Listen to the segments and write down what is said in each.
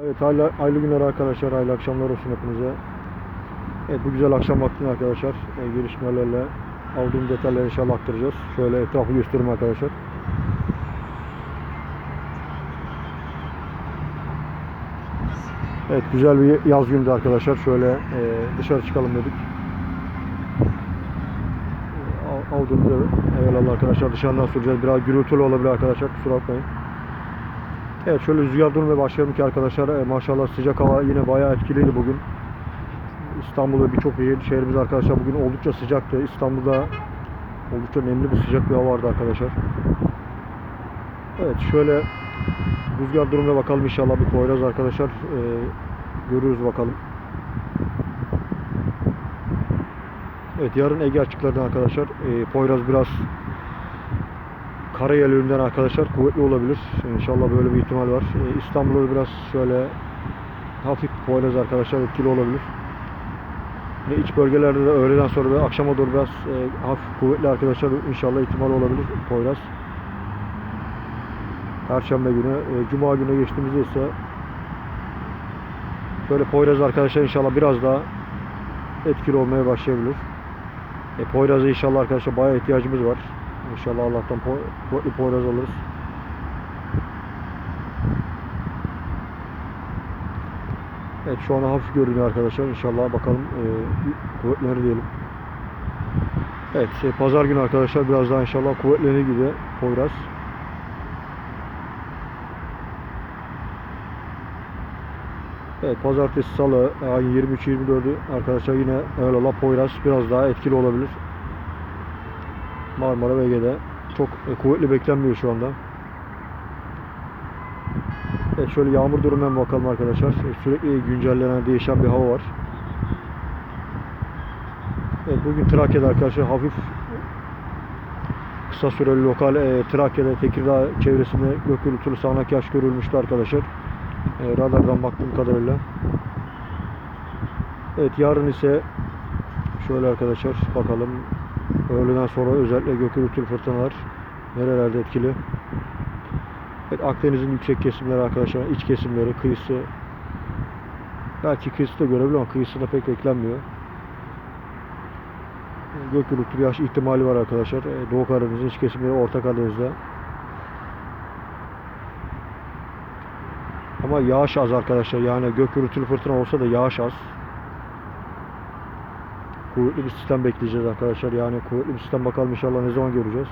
Evet hayırlı, hayırlı günler arkadaşlar, hayırlı akşamlar olsun hepinize. Evet bu güzel akşam vaktinde arkadaşlar e, gelişmelerle aldığım detayları inşallah aktaracağız. Şöyle etrafı göstereyim arkadaşlar. Evet güzel bir yaz gündü arkadaşlar. Şöyle e, dışarı çıkalım dedik. E, al- Aldığımızda eyvallah arkadaşlar dışarıdan süreceğiz. Biraz gürültülü olabilir arkadaşlar kusura bakmayın. Evet şöyle rüzgar durmaya başlayalım ki arkadaşlar e, maşallah sıcak hava yine bayağı etkiliydi bugün. İstanbul ve birçok şehrimiz arkadaşlar bugün oldukça sıcaktı. İstanbul'da oldukça nemli bir sıcak bir hava vardı arkadaşlar. Evet şöyle rüzgar durumuna bakalım inşallah bir koyacağız arkadaşlar. E, görürüz bakalım. Evet yarın Ege açıklarında arkadaşlar e, Poyraz biraz Karayel yönünden arkadaşlar kuvvetli olabilir. İnşallah böyle bir ihtimal var. E, İstanbul'da biraz şöyle hafif Poyraz arkadaşlar etkili olabilir. Ve iç bölgelerde de öğleden sonra ve akşama doğru biraz e, hafif kuvvetli arkadaşlar inşallah ihtimal olabilir Poyraz. Perşembe günü, e, Cuma günü geçtiğimizde ise şöyle Poyraz arkadaşlar inşallah biraz daha etkili olmaya başlayabilir. E, Poyraz'a inşallah arkadaşlar bayağı ihtiyacımız var. İnşallah Allah'tan po- kuvvetli Poyraz alırız. Evet şu an hafif görünüyor arkadaşlar. İnşallah bakalım e, kuvvetlenir diyelim. Evet e, pazar günü arkadaşlar biraz daha inşallah kuvvetlenir gibi Poyraz. Evet pazartesi salı ayın 23-24'ü arkadaşlar yine Eylül'e Poyraz biraz daha etkili olabilir. Marmara ve Ege'de çok e, kuvvetli beklenmiyor şu anda. Evet şöyle yağmur durumuna bakalım arkadaşlar. E, Sürekli güncellenen değişen bir hava var. Evet bugün Trakya'da arkadaşlar hafif kısa süreli lokal e, Trakya'da Tekirdağ çevresinde gök gürültülü sağanak yağış görülmüştü arkadaşlar. E, radardan baktığım kadarıyla. Evet yarın ise şöyle arkadaşlar bakalım öğleden sonra özellikle gök fırtınalar nerelerde etkili. Evet, Akdeniz'in yüksek kesimleri arkadaşlar, iç kesimleri, kıyısı belki kıyısı da görebilir ama kıyısında pek beklenmiyor. Gök gürültülü yağış ihtimali var arkadaşlar. Ee, Doğu Karadeniz'in iç kesimleri, Orta Karadeniz'de. Ama yağış az arkadaşlar. Yani gök gürültülü fırtına olsa da yağış az. Kuvvetli bir sistem bekleyeceğiz arkadaşlar. Yani kuvvetli bir sistem bakalım inşallah ne zaman göreceğiz.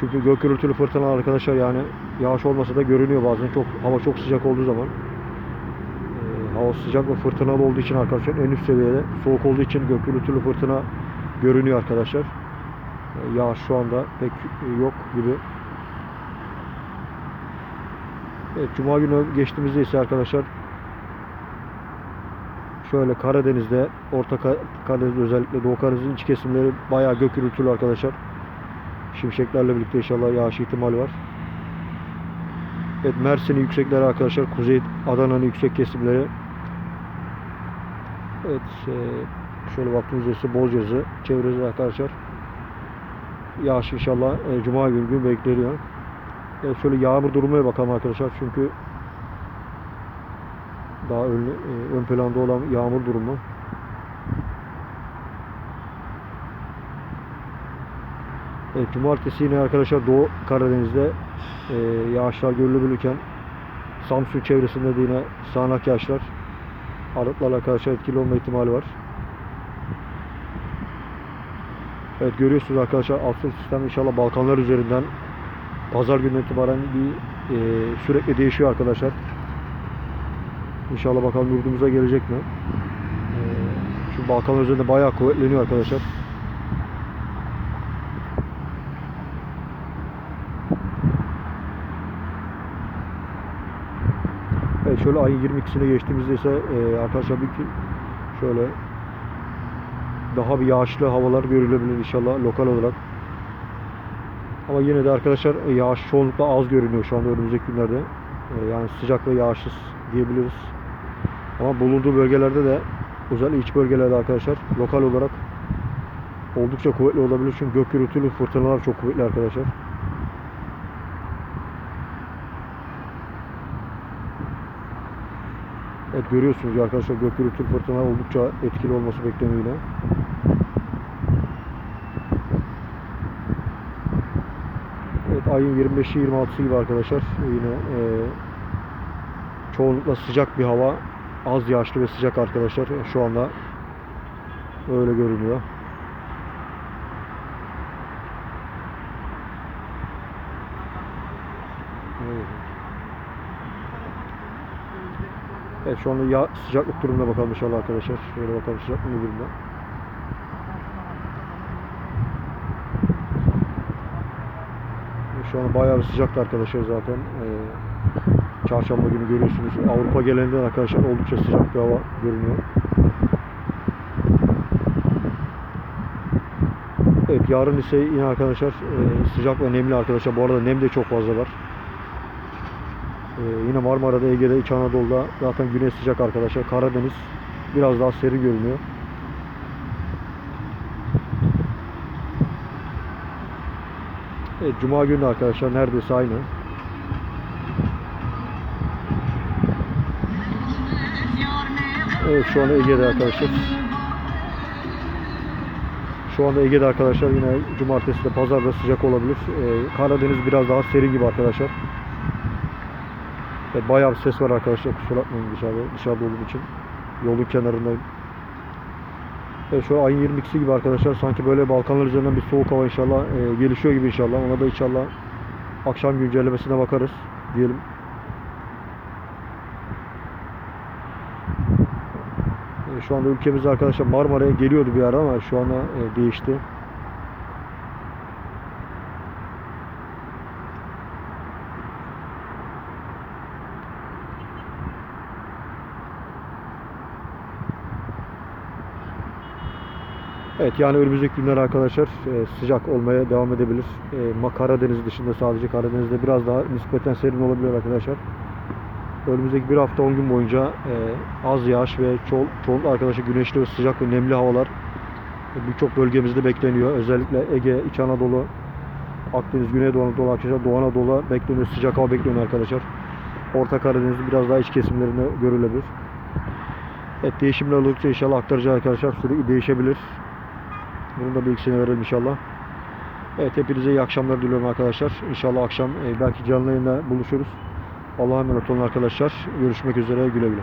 Çünkü gök gürültülü fırtına arkadaşlar yani yağış olmasa da görünüyor bazen çok hava çok sıcak olduğu zaman. Ee, hava sıcak ve fırtınalı olduğu için arkadaşlar en üst seviyede soğuk olduğu için gök gürültülü fırtına görünüyor arkadaşlar. Ee, yağış şu anda pek yok gibi. Evet, Cuma günü geçtiğimizde ise arkadaşlar şöyle Karadeniz'de, Orta Ka- Karadeniz özellikle Doğu Karadeniz'in iç kesimleri bayağı gök gürültülü arkadaşlar. Şimşeklerle birlikte inşallah yağış ihtimali var. Evet Mersin'in yüksekleri arkadaşlar. Kuzey Adana'nın yüksek kesimleri. Evet e, şöyle baktığımızda ise Bozcazı çevresi arkadaşlar. Yağış inşallah e, Cuma günü gün bekleniyor. Evet, şöyle yağmur durumuna bakalım arkadaşlar. Çünkü daha ön, e, ön planda olan yağmur durumu. Evet, cumartesi yine arkadaşlar Doğu Karadeniz'de e, yağışlar görülebilirken Samsun çevresinde de yine sağanak yağışlar aralıklarla arkadaşlar etkili olma ihtimali var. Evet görüyorsunuz arkadaşlar asıl sistem inşallah Balkanlar üzerinden pazar günü itibaren bir e, sürekli değişiyor arkadaşlar. İnşallah bakalım yurdumuza gelecek mi? E, şu Balkanlar üzerinde bayağı kuvvetleniyor arkadaşlar. Evet şöyle ayın 22'sine geçtiğimizde ise e, arkadaşlar bir şöyle daha bir yağışlı havalar görülebilir inşallah lokal olarak. Ama yine de arkadaşlar e, yağış çoğunlukla az görünüyor şu anda önümüzdeki günlerde. E, yani sıcak yağışsız diyebiliriz. Ama bulunduğu bölgelerde de özellikle iç bölgelerde arkadaşlar lokal olarak oldukça kuvvetli olabilir. Çünkü gök gürültülü fırtınalar çok kuvvetli arkadaşlar. Evet görüyorsunuz arkadaşlar gök gürültü fırtına oldukça etkili olması bekleniyor. Evet ayın 25'i 26'sı gibi arkadaşlar yine e, çoğunlukla sıcak bir hava az yağışlı ve sıcak arkadaşlar şu anda öyle görünüyor. Evet. Şu anda ya sıcaklık durumuna bakalım inşallah arkadaşlar. Şöyle bakalım sıcaklık ne durumda. Şu an bayağı bir sıcaktı arkadaşlar zaten. Ee, çarşamba günü görüyorsunuz. Avrupa genelinden arkadaşlar oldukça sıcak bir hava görünüyor. Evet yarın ise yine arkadaşlar e, sıcak ve nemli arkadaşlar. Bu arada nem de çok fazla var. Ee, yine Marmara'da, Ege'de, İç Anadolu'da zaten güneş sıcak arkadaşlar. Karadeniz biraz daha serin görünüyor. Evet, Cuma günü arkadaşlar neredeyse aynı. Evet şu an Ege'de arkadaşlar. Şu anda Ege'de arkadaşlar yine cumartesi de pazar da sıcak olabilir. Ee, Karadeniz biraz daha serin gibi arkadaşlar. Evet, bayağı bir ses var arkadaşlar. Kusura bakmayın dışarıda, dışarıda olduğum için. Yolun kenarındayım. Evet şu ayın 22'si gibi arkadaşlar. Sanki böyle Balkanlar üzerinden bir soğuk hava inşallah e, gelişiyor gibi inşallah. Ona da inşallah akşam güncellemesine bakarız diyelim. Şu anda ülkemizde arkadaşlar Marmara'ya geliyordu bir ara ama şu anda e, değişti. Evet yani önümüzdeki günler arkadaşlar e, sıcak olmaya devam edebilir. E, Karadeniz dışında sadece Karadeniz'de biraz daha nispeten serin olabilir arkadaşlar. Önümüzdeki bir hafta 10 gün boyunca e, az yağış ve ço çoğunlukla arkadaşlar güneşli ve sıcak ve nemli havalar e, birçok bölgemizde bekleniyor. Özellikle Ege, İç Anadolu, Akdeniz, Güneydoğu Anadolu arkadaşlar, Doğu Anadolu bekleniyor. Sıcak hava bekleniyor arkadaşlar. Orta Karadeniz'de biraz daha iç kesimlerinde görülebilir. Evet değişimler oldukça inşallah aktaracağız arkadaşlar. Sürekli değişebilir. Bunun da bilgisini verelim inşallah. Evet hepinize iyi akşamlar diliyorum arkadaşlar. İnşallah akşam e, belki canlı yayında buluşuruz. Allah'a emanet olun arkadaşlar. Görüşmek üzere güle güle.